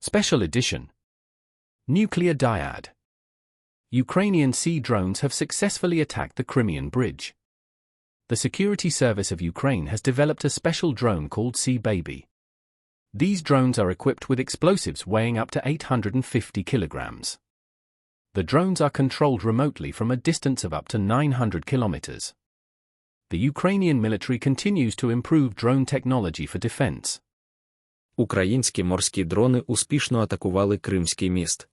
Special Edition Nuclear Dyad Ukrainian sea drones have successfully attacked the Crimean Bridge. The Security Service of Ukraine has developed a special drone called Sea Baby. These drones are equipped with explosives weighing up to 850 kilograms. The drones are controlled remotely from a distance of up to 900 kilometers. The Ukrainian military continues to improve drone technology for defense. Українські морські дрони успішно атакували Кримський міст.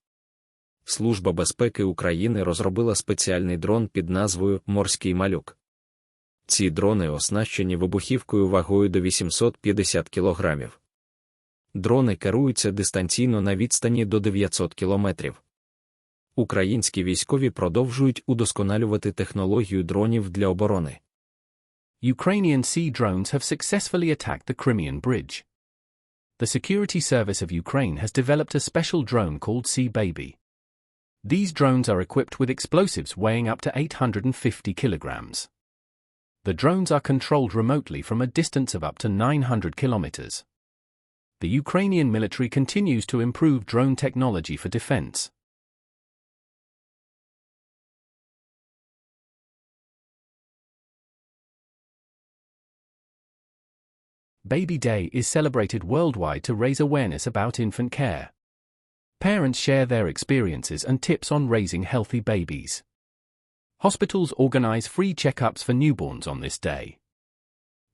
Служба безпеки України розробила спеціальний дрон під назвою Морський малюк. Ці дрони оснащені вибухівкою вагою до 850 кг. Дрони керуються дистанційно на відстані до 900 км. Українські військові продовжують удосконалювати технологію дронів для оборони. Ukrainian sea drones have successfully attacked the Crimean Bridge. The Security Service of Ukraine has developed a special drone called Sea Baby. These drones are equipped with explosives weighing up to 850 kilograms. The drones are controlled remotely from a distance of up to 900 kilometers. The Ukrainian military continues to improve drone technology for defense. Baby Day is celebrated worldwide to raise awareness about infant care. Parents share their experiences and tips on raising healthy babies. Hospitals organize free checkups for newborns on this day.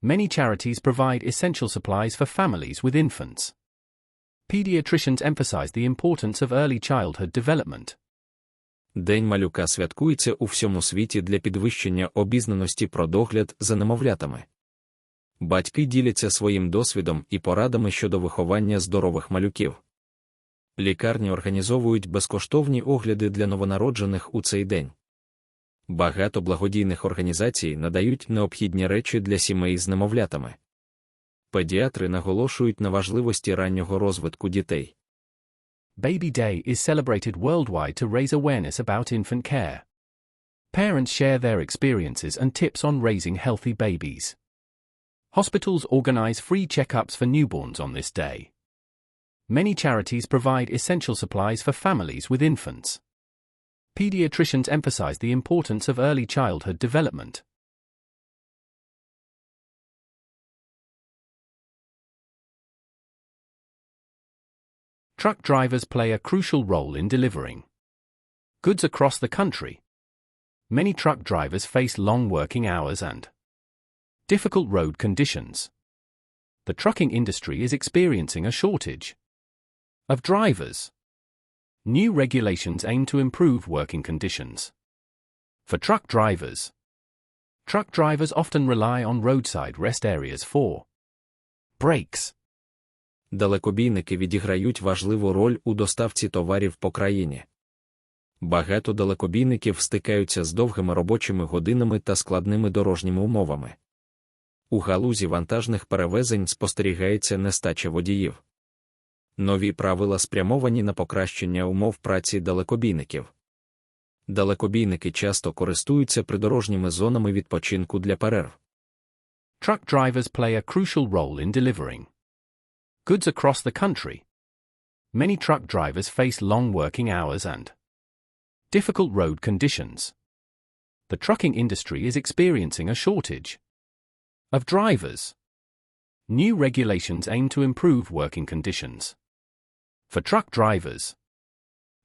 Many charities provide essential supplies for families with infants. Pediatricians emphasize the importance of early childhood development. День малюка святкується у всьому світі для підвищення обізнаності про догляд за немовлятами. Батьки діляться своїм досвідом і порадами щодо виховання здорових малюків. Лікарні організовують безкоштовні огляди для новонароджених у цей день. Багато благодійних організацій надають необхідні речі для сімей з немовлятами. Педіатри наголошують на важливості раннього розвитку дітей. Baby Day is celebrated worldwide to raise awareness about infant care. Parents share their experiences and tips on raising healthy babies. Hospitals organize free checkups for newborns on this day. Many charities provide essential supplies for families with infants. Pediatricians emphasize the importance of early childhood development. Truck drivers play a crucial role in delivering goods across the country. Many truck drivers face long working hours and difficult road conditions. The trucking industry is experiencing a shortage of drivers. New regulations aim to improve working conditions. For truck drivers, truck drivers often rely on roadside rest areas for breaks. Далекобійники відіграють важливу роль у доставці товарів по країні. Багато далекобійників стикаються з довгими робочими годинами та складними дорожніми умовами. У галузі вантажних перевезень спостерігається нестача водіїв. Нові правила спрямовані на покращення умов праці далекобійників. Далекобійники часто користуються придорожніми зонами відпочинку для перерв. Truck drivers play a crucial role in delivering goods across the country. Many truck drivers face long working hours and difficult road conditions. The trucking industry is experiencing a shortage of drivers. New regulations aim to improve working conditions. For truck drivers,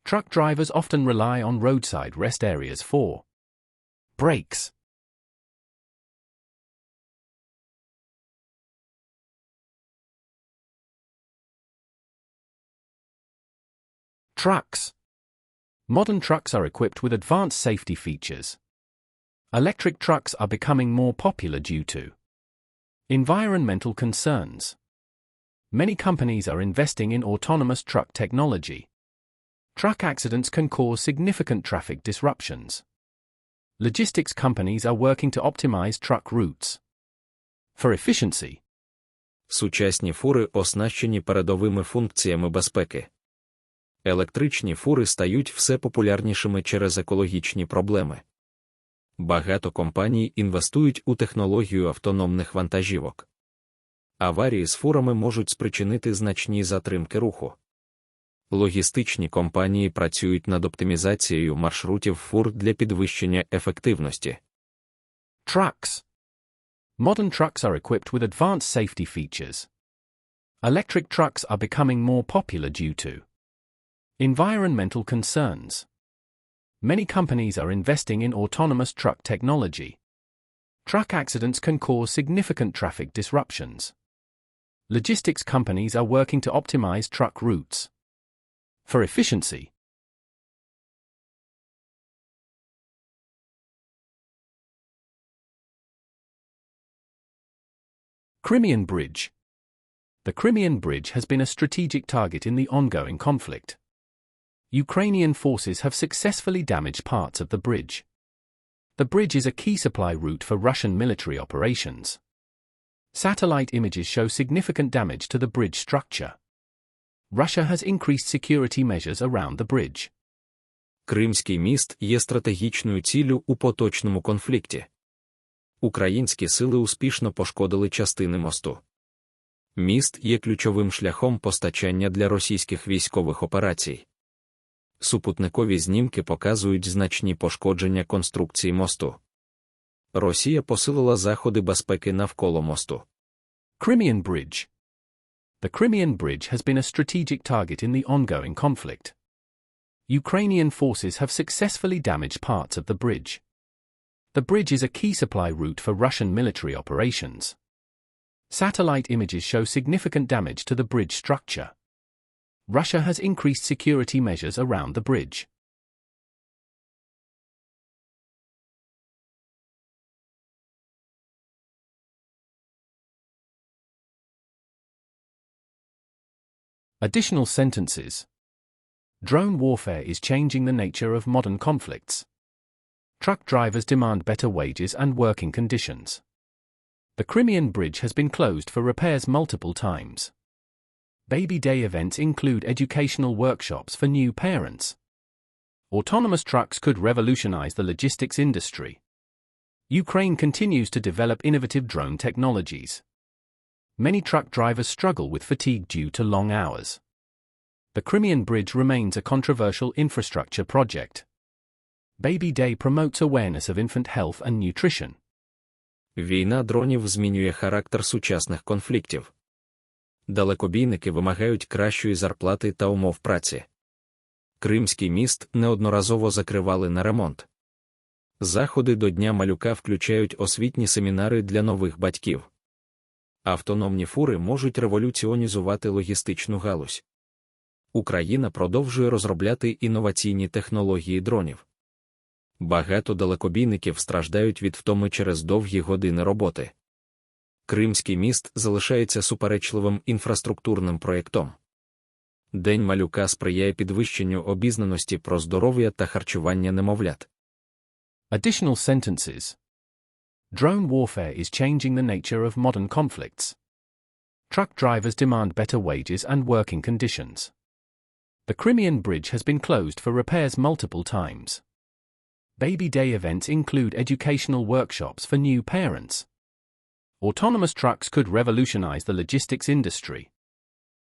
truck drivers often rely on roadside rest areas for breaks. Trucks. Modern trucks are equipped with advanced safety features. Electric trucks are becoming more popular due to environmental concerns. Many companies are investing in autonomous truck technology. Truck accidents can cause significant traffic disruptions. Logistics companies are working to optimize truck routes. For efficiency, Сучасні фури оснащені передовими функціями безпеки. Електричні фури стають все популярнішими через екологічні проблеми. Багато компаній інвестують у технологію автономних вантажівок. Аварії з фурами можуть спричинити значні затримки руху. Логістичні компанії працюють над оптимізацією маршрутів фур для підвищення ефективності. Trucks. Modern trucks are equipped with advanced safety features. Electric trucks are becoming more popular due to environmental concerns. Many companies are investing in autonomous truck technology. Truck accidents can cause significant traffic disruptions. Logistics companies are working to optimize truck routes. For efficiency, Crimean Bridge. The Crimean Bridge has been a strategic target in the ongoing conflict. Ukrainian forces have successfully damaged parts of the bridge. The bridge is a key supply route for Russian military operations. Satellite images show significant damage to the bridge structure. Russia has increased security measures around the bridge. Кримський міст є стратегічною ціллю у поточному конфлікті. Українські сили успішно пошкодили частини мосту. Міст є ключовим шляхом постачання для російських військових операцій. Супутникові знімки показують значні пошкодження конструкції мосту. Росія посилила заходи безпеки навколо мосту. Crimean Bridge. The Crimean Bridge has been a strategic target in the ongoing conflict. Ukrainian forces have successfully damaged parts of the bridge. The bridge is a key supply route for Russian military operations. Satellite images show significant damage to the bridge structure. Russia has increased security measures around the bridge. Additional sentences. Drone warfare is changing the nature of modern conflicts. Truck drivers demand better wages and working conditions. The Crimean Bridge has been closed for repairs multiple times. Baby Day events include educational workshops for new parents. Autonomous trucks could revolutionize the logistics industry. Ukraine continues to develop innovative drone technologies. Many truck drivers struggle with fatigue due to long hours. The Crimean Bridge remains a controversial infrastructure project. Baby Day promotes awareness of infant health and nutrition. Війна дронів змінює характер сучасних конфліктів. Далекобійники вимагають кращої зарплати та умов праці. Кримський міст неодноразово закривали на ремонт. Заходи до Дня малюка включають освітні семінари для нових батьків. Автономні фури можуть революціонізувати логістичну галузь. Україна продовжує розробляти інноваційні технології дронів. Багато далекобійників страждають від втоми через довгі години роботи. Кримський міст залишається суперечливим інфраструктурним проєктом. День малюка сприяє підвищенню обізнаності про здоров'я та харчування немовлят. Additional sentences. Drone warfare is changing the nature of modern conflicts. Truck drivers demand better wages and working conditions. The Crimean Bridge has been closed for repairs multiple times. Baby Day events include educational workshops for new parents. Autonomous trucks could revolutionize the logistics industry.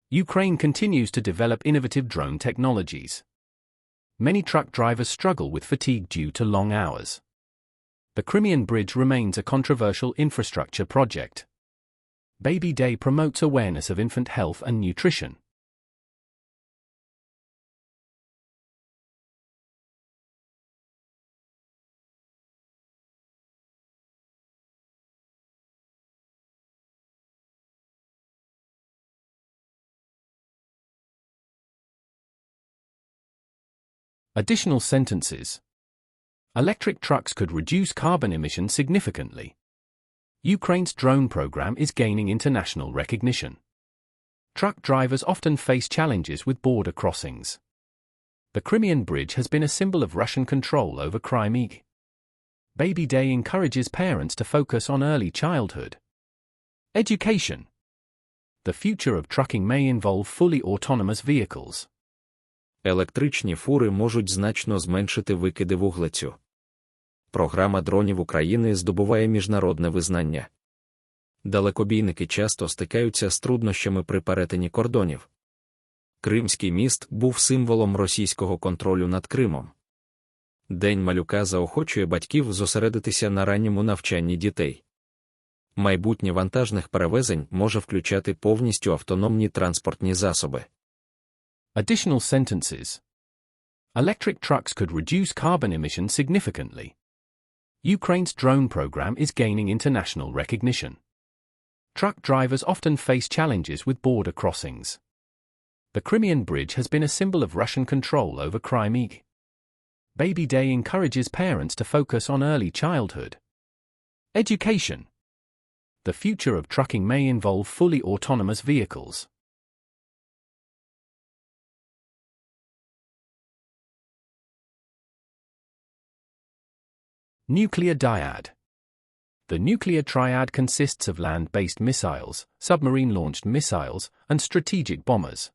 Ukraine continues to develop innovative drone technologies. Many truck drivers struggle with fatigue due to long hours. The Crimean Bridge remains a controversial infrastructure project. Baby Day promotes awareness of infant health and nutrition. Additional sentences. Electric trucks could reduce carbon emissions significantly. Ukraine's drone program is gaining international recognition. Truck drivers often face challenges with border crossings. The Crimean Bridge has been a symbol of Russian control over Crimea. Baby Day encourages parents to focus on early childhood. Education. The future of trucking may involve fully autonomous vehicles. Електричні фури можуть значно зменшити викиди вуглецю. Програма дронів України здобуває міжнародне визнання. Далекобійники часто стикаються з труднощами при перетині кордонів. Кримський міст був символом російського контролю над Кримом. День малюка заохочує батьків зосередитися на ранньому навчанні дітей. Майбутнє вантажних перевезень може включати повністю автономні транспортні засоби. Additional sentences. Electric trucks could reduce carbon emissions significantly. Ukraine's drone program is gaining international recognition. Truck drivers often face challenges with border crossings. The Crimean Bridge has been a symbol of Russian control over Crimea. Baby Day encourages parents to focus on early childhood. Education. The future of trucking may involve fully autonomous vehicles. Nuclear Dyad. The nuclear triad consists of land based missiles, submarine launched missiles, and strategic bombers.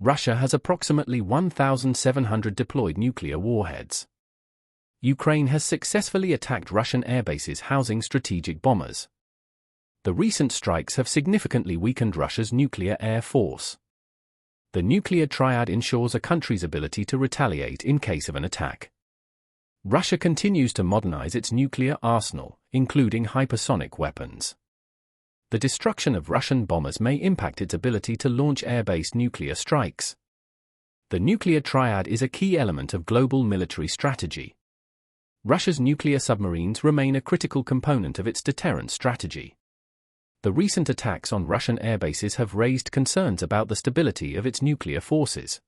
Russia has approximately 1,700 deployed nuclear warheads. Ukraine has successfully attacked Russian airbases housing strategic bombers. The recent strikes have significantly weakened Russia's nuclear air force. The nuclear triad ensures a country's ability to retaliate in case of an attack. Russia continues to modernize its nuclear arsenal, including hypersonic weapons. The destruction of Russian bombers may impact its ability to launch air based nuclear strikes. The nuclear triad is a key element of global military strategy. Russia's nuclear submarines remain a critical component of its deterrence strategy. The recent attacks on Russian airbases have raised concerns about the stability of its nuclear forces.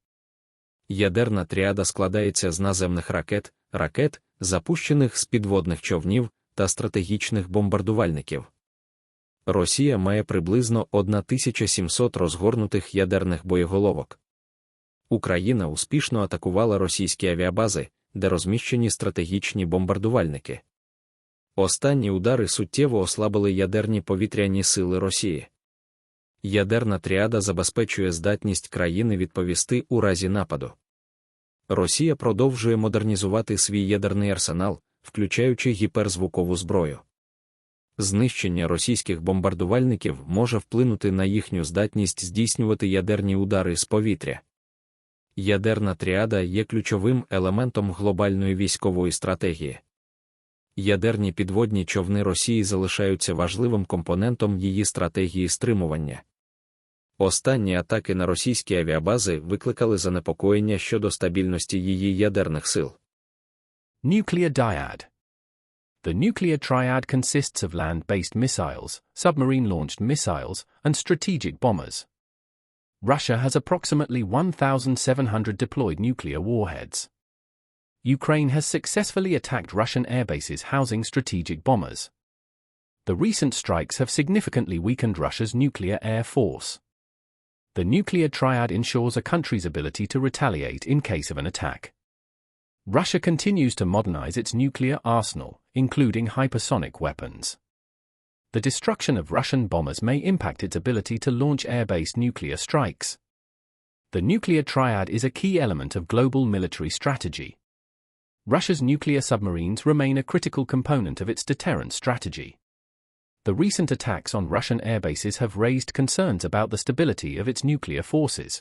Ядерна тріада складається з наземних ракет, ракет, запущених з підводних човнів та стратегічних бомбардувальників. Росія має приблизно 1700 розгорнутих ядерних боєголовок. Україна успішно атакувала російські авіабази, де розміщені стратегічні бомбардувальники. Останні удари суттєво ослабили ядерні повітряні сили Росії. Ядерна тріада забезпечує здатність країни відповісти у разі нападу. Росія продовжує модернізувати свій ядерний арсенал, включаючи гіперзвукову зброю. Знищення російських бомбардувальників може вплинути на їхню здатність здійснювати ядерні удари з повітря. Ядерна тріада є ключовим елементом глобальної військової стратегії. Ядерні підводні човни Росії залишаються важливим компонентом її стратегії стримування. Останні атаки на російські авіабази викликали занепокоєння щодо стабільності її ядерних сил. Nuclear Dyad. The nuclear triad consists of land based missiles, submarine launched missiles, and strategic bombers. Russia has approximately 1,700 deployed nuclear warheads. Ukraine has successfully attacked Russian airbases housing strategic bombers. The recent strikes have significantly weakened Russia's nuclear air force. The nuclear triad ensures a country's ability to retaliate in case of an attack. Russia continues to modernize its nuclear arsenal, including hypersonic weapons. The destruction of Russian bombers may impact its ability to launch air based nuclear strikes. The nuclear triad is a key element of global military strategy. Russia's nuclear submarines remain a critical component of its deterrent strategy. The recent attacks on Russian airbases have raised concerns about the stability of its nuclear forces.